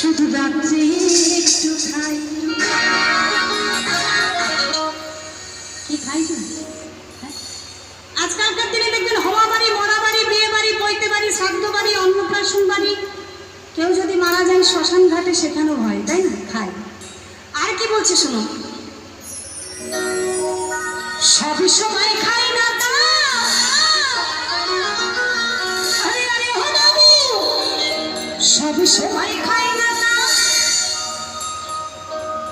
শুধু রাত্রে একটু খাই। কি খাই হ্যাঁ? আজকালকার দিনে দেখবেন হওয়া বাড়ি মরা বাড়ি বিয়ে বাড়ি বইতে বাড়ি শ্রাদ্ধ বাড়ি অন্নপ্রাশন বাড়ি কেউ যদি মারা যায় শ্মশান ঘাটে, সেখানেও হয়, তাই না? খায়। আর কি বলছে শোনো? সবই সময় খাই না সব সময় খাই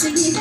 to be